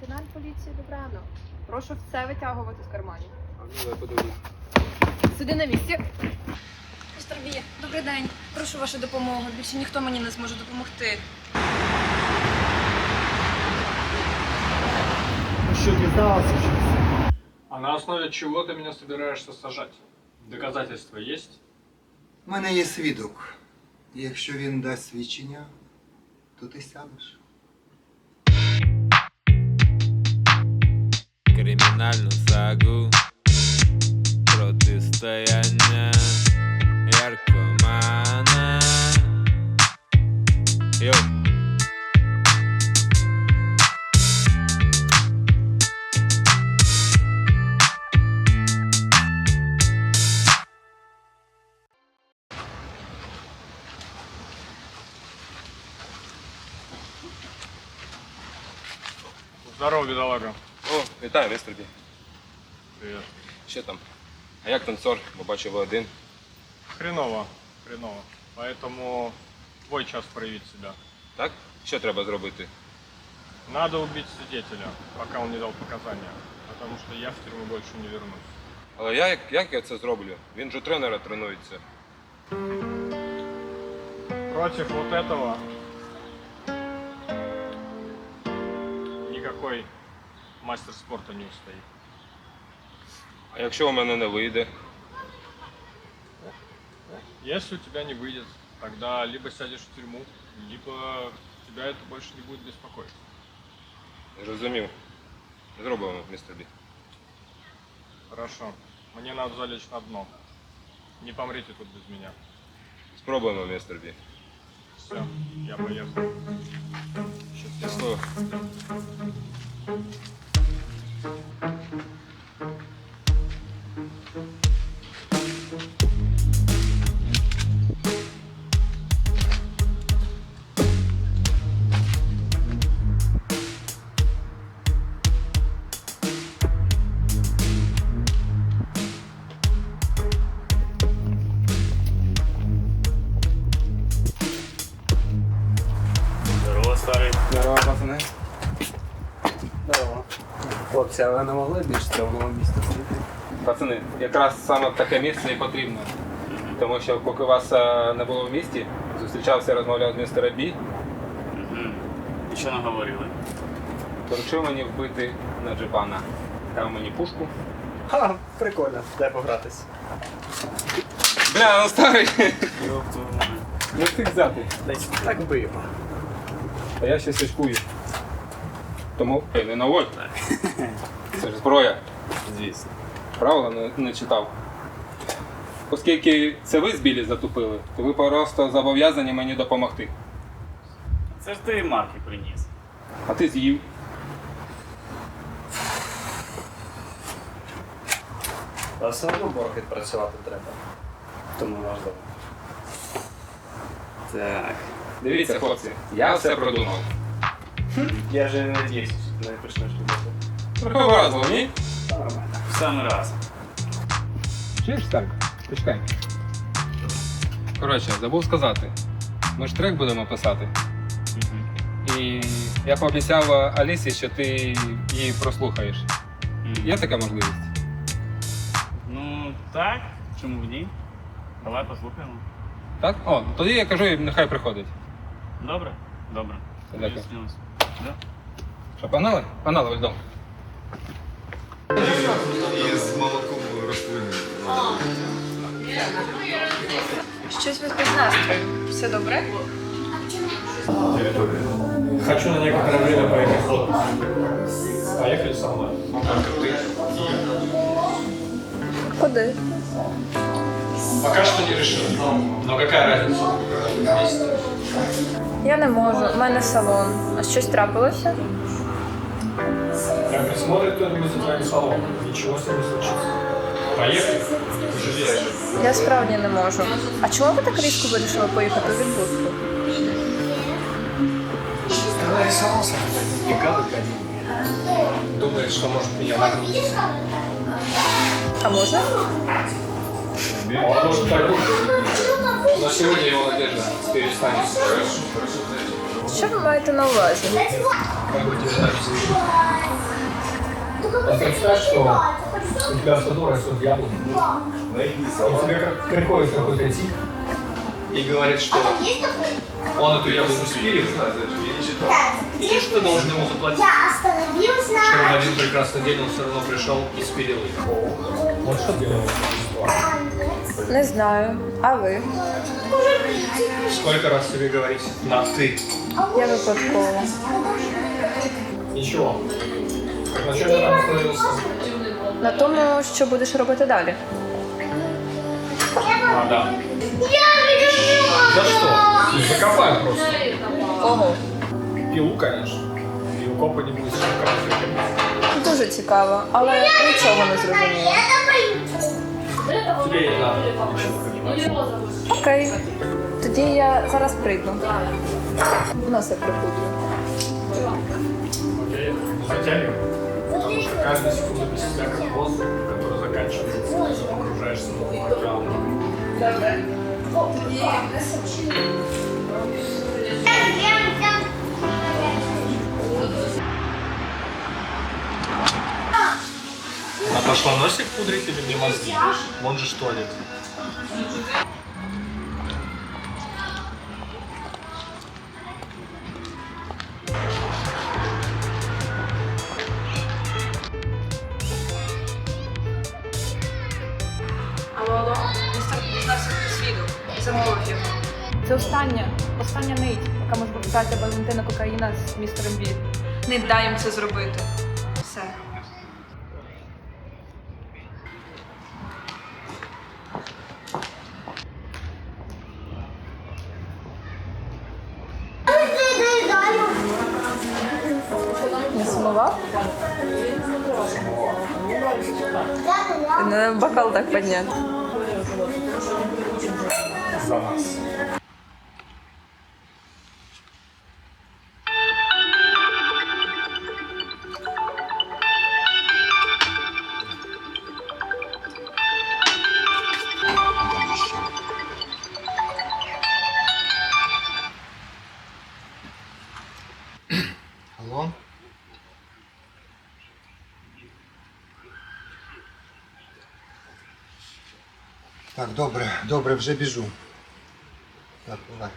Лейтенант поліції Добрано. Прошу все витягувати з карманів. А ну я подивлюсь. Сиди на місці. Містер Бі, добрий день. Прошу вашу допомогу. Більше ніхто мені не зможе допомогти. Що, дізнався щось? А на основе чего ты меня собираешься сажать? Доказательства есть? У мене є свідок. Якщо він дасть свідчення, то ти сядеш. Кримінальну сагу протистояння яркомана. Йоу. Здорово, бедолага. О, вітаю, містер Бі. Привет. Що там? А як танцор? Бо бачив ви один. Хреново, хреново. Поэтому твой час проявить себя. Так? Що треба зробити? Надо убить свидетеля, пока он не дал показания. Потому что я в тюрьму больше не вернусь. Але я, як, як я це зроблю? Він же тренера тренується. Против вот этого никакой мастер спорта не устоит. А якщо у мене не вийде? Если у тебя не выйдет, тогда либо сядешь в тюрьму, либо тебя это больше не будет беспокоить. Зрозумів. Зробимо, містер Бі. Хорошо. Мне надо залечь на дно. Не помрите тут без меня. Спробуємо, містер Бі. Все, я поехал. Щасливо. Здорово, Пацани. Здорово. Хлопці, а ви не могли більш темного міста сидіти? Пацани, якраз саме таке місце і потрібно. Тому що поки вас е, не було в місті, зустрічався, розмовляв з містером Бі, Мгм. І що наговорили? поручив мені вбити Наджипана. Дав мені пушку. Ха, прикольно, дай погратись. Бля, ну старий! Йоп, твою мать. Не встиг взяти. Десь так биємо. А я ще сачкую. Тому Ей, не наводь. Це ж зброя. Звісно. Правила не, не читав. Оскільки це ви з білі затупили, то ви просто зобов'язані мені допомогти. Це ж ти марки приніс. А ти з'їв. Та все одно борг відпрацювати треба. Тому важливо. Так. Дивіться, хлопці, я все продумав. Я вже не надіюсь, що не почнеш робити. Трохи образливо, ні? Нормально. В самий раз. Чуєш так? Почекай. Коротше, забув сказати. Ми ж трек будемо писати. І я пообіцяв Алісі, що ти її прослухаєш. Є така можливість? Ну, так. Чому б ні? Давай послухаємо. Так? О, тоді я кажу, нехай приходить. Добре? Добре. Дякую. Вияснилось. Да? Що, погнали? Погнали, Вальдом. Щось без настрою. Все добре? Хочу на некоторое время поехать в отпуск. Поехали со мной. Куди? Пока что не решил. Но какая разница? Я не можу, у мене салон. А щось трапилося? Как присмотрит кто-нибудь за твоим салоном, ничего с ним не случится. Поехали. Пожалеешь. Я справді не можу. А чому ви так різко вирішили поїхати у відпустку? Нарисовался. Думаешь, что может меня нагрузить? А може? Он может так Но сегодня его надежда перестанет. Що ви маєте на увазі? Как бы тебе дать? Представь, что у тебя в саду растет яблоко. И тебе приходит какой-то тип и говорит, что он эту яблоку спилит, и что ты должен ему заплатить. Что в один прекрасный день он все равно пришел и спилил их. Вот что делал? Не знаю. А ви? Сколько раз тебе говорить на «ты»? Я випадково. Ничего. На чем я там остановился? На тому, що будеш робити далі. А, да. За что? Закопаем просто. Ого. Пилу, конечно. И у не будет шикарно. Дуже цікаво, але нічого не зрозуміло. Окей. Тоді я зараз прийду. Носа прикуплю. Окей, затягивай. Каждая секунда без тебя как который заканчивается, окружаешься новым океаном. А пошла носик пудрить или мне мозги? Вон же туалет. Алло, алло, містер. Замовив його. Це остання, остання нить, яка може пов'язати Валентина Кокаїна з містером Бі. Не дай їм це зробити. Сумував? Бокал так підняти. За нас. Так, добре, добре, вже біжу. Так, давай.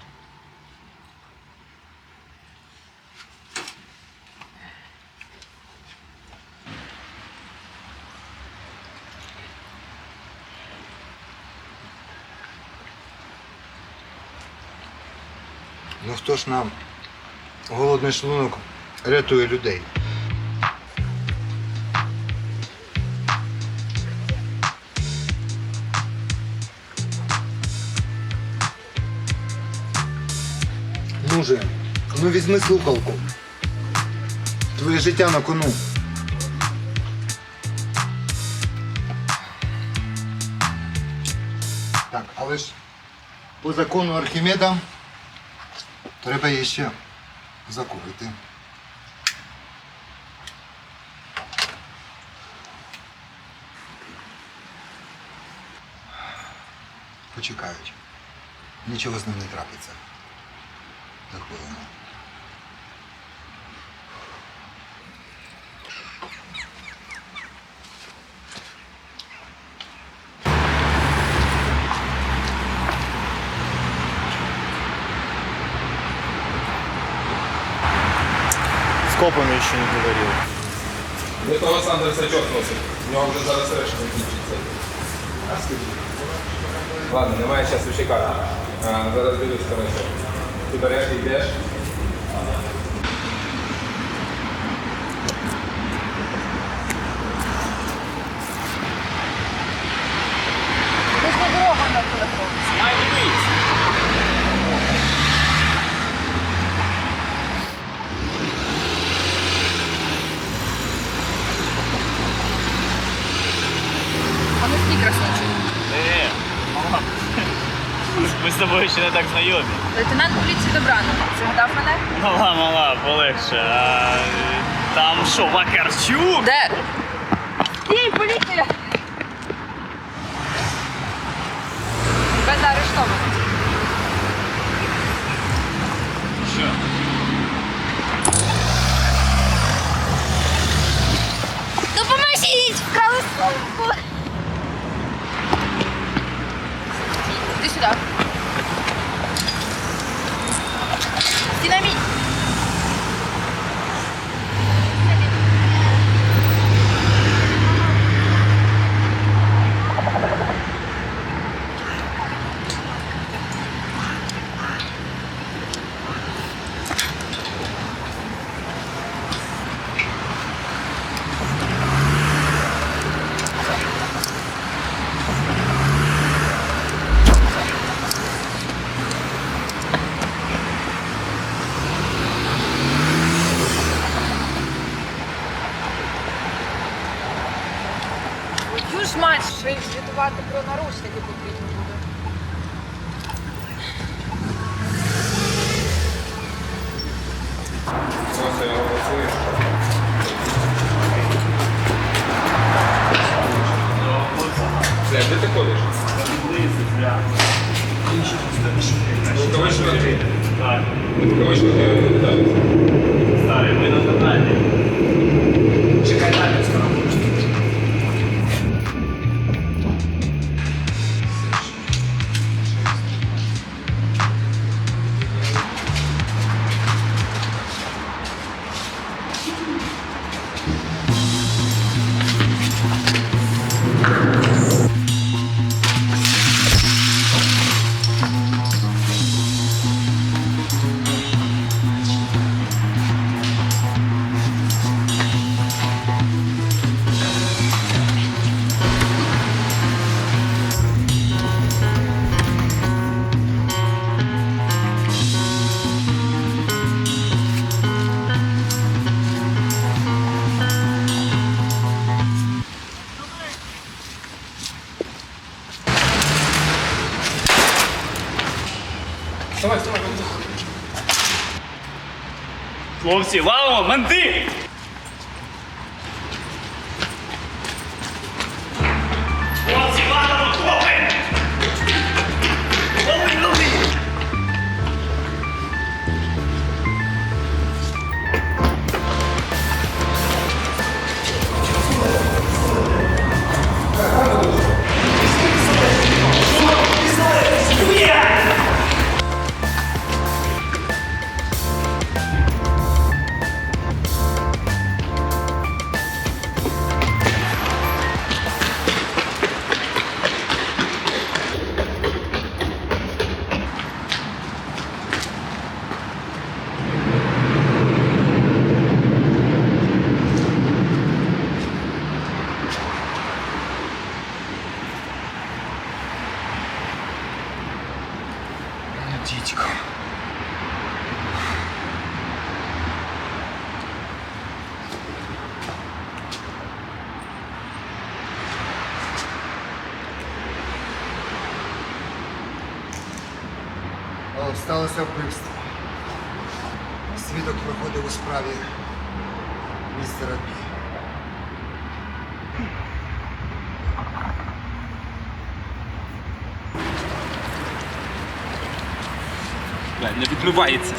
Ну хто ж нам голодний шлунок рятує людей? Ну же, ну візьми слухалку. Твоє життя на кону. Так, але ж по закону Архімеда треба її ще закурити. Почекають. Нічого з ним не трапиться. Хвилину. С копами еще не говорил. Того Сандер сачок носить. У нього вже зараз решта закінчиться. А скажи. Ладно, немає часу чекати. А, зараз дивись, коротше. Ти береш, йдеш. А не такий красавчик. Е, мала. Ми з тобою ще не так знайомі. Лейтенант поліції Добранов. Згадав мене? Мала, мала, полегше. А, там що, Вакарчук? Де? Стій, поліція! Хлопці, вамо, менти! Хлопці, Сталося вбивство. Свідок проходив у справі містера Бі. Не відмивається.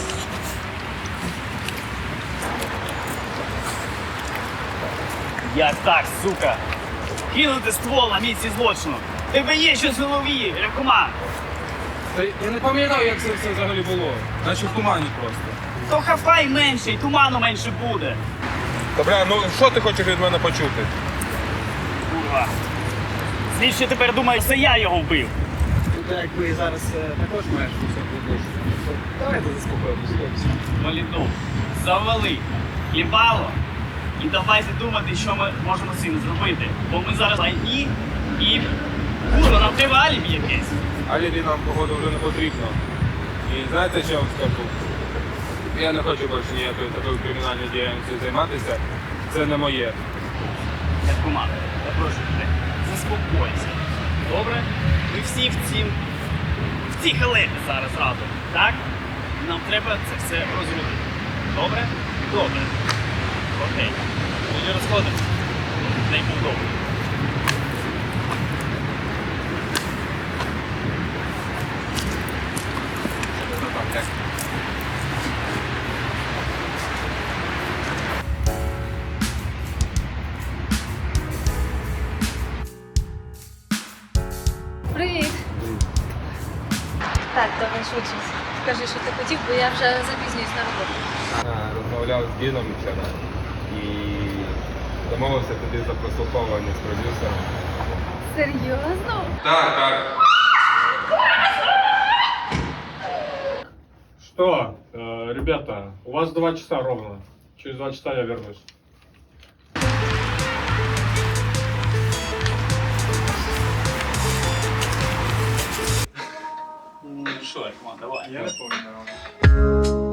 Як так, сука? Кинути ствол на місці злочину. Тебе є щось в голові, рекоманд. Та я не пам'ятаю, як це все взагалі було. Наче в тумані просто. То хафай менше, і туману менше буде. Та бля, ну що ти хочеш від мене почути? Курва. Слідчі тепер думає, це я його вбив. Так якби зараз також маєш. Давайте заспокоїмося. Молітов, завали, хлібало. І давайте думати, що ми можемо з цим зробити. Бо ми зараз війні і курва, нам треба алібі якесь. Алібі нам, походу, вже не потрібно. І знаєте, що я вам скажу? Я не хочу більше ніякою такою кримінальною діяльністю займатися. Це не моє. Команда, я прошу тебе, заспокойся. Добре? Ми всі в цім в цій халепі зараз разом, так? Нам треба це все розрулити. Добре? Добре. Окей. Тоді розходимося. Дай Бог добре. хотів, бо я вже запізнююсь на роботу. А, Розмовляв з Діном вчора і домовився тоді за прослуховування з продюсером. Серйозно? Так, так. Что, э, ребята, у вас два часа ровно. Через два часа я вернусь. Ну що, Артема, давай. Я понял.